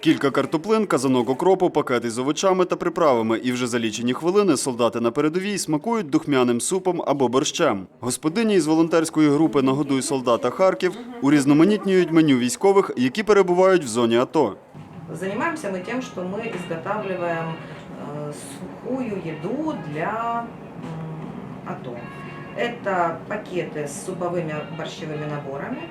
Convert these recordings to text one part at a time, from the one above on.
Кілька картоплин, казанок окропу, пакети з овочами та приправами. І вже за лічені хвилини солдати на передовій смакують духмяним супом або борщем. Господині із волонтерської групи «Нагодуй солдата Харків урізноманітнюють меню військових, які перебувають в зоні АТО. Занимаемся мы тем, что мы изготавливаем э, сухую еду для м, АТО. Это пакеты с суповыми борщевыми наборами,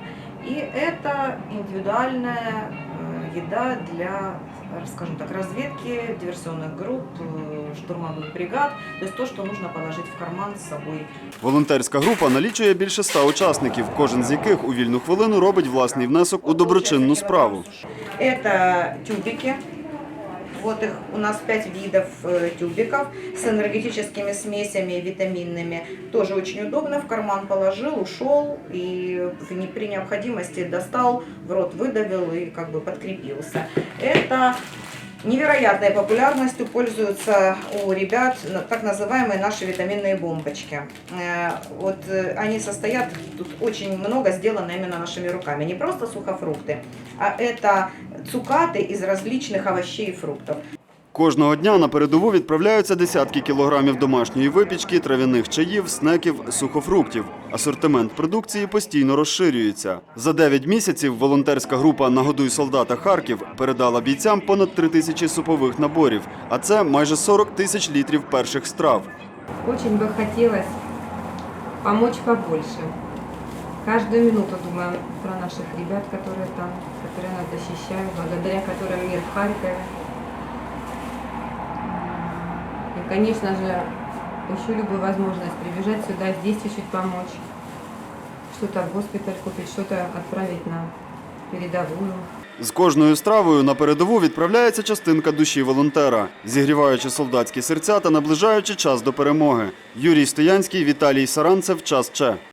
и это индивидуальная э, еда для, э, скажем так, разведки, диверсионных групп, э, штурмовых бригад, то есть то, что нужно положить в карман с собой Волонтерська група налічує більше ста учасників, кожен з яких у вільну хвилину робить власний внесок у доброчинну справу. Это тюбики. Вот их у нас пять видов э, тюбиков с энергетическими смесями витаминными. Тоже очень удобно. В карман положил, ушел и не- при необходимости достал, в рот выдавил и как бы подкрепился. Это невероятной популярностью пользуются у ребят так называемые наши витаминные бомбочки. Э, Вот э, они состоят, тут очень много сделано именно нашими руками. Не просто сухофрукты, а это цукаты из различных овощей и фруктов. Кожного дня на передову відправляються десятки кілограмів домашньої випічки, трав'яних чаїв, снеків, сухофруктів. Асортимент продукції постійно розширюється. За 9 місяців волонтерська група «Нагодуй солдата Харків» передала бійцям понад 3 тисячі супових наборів, а це майже 40 тисяч літрів перших страв. Очень бы хотелось помочь побольше. Каждую минуту думаем про наших ребят, которые там, которые нас защищают, благодаря которым мир в Харькове. И, конечно же, ищу любую возможность прибежать сюда, здесь чуть-чуть помочь. Что-то в госпиталь купить, что-то отправить на передовую. З кожною стравою на передову відправляється частинка душі волонтера, зігріваючи солдатські серця та наближаючи час до перемоги. Юрій Стоянський, Віталій Саранцев, час Че.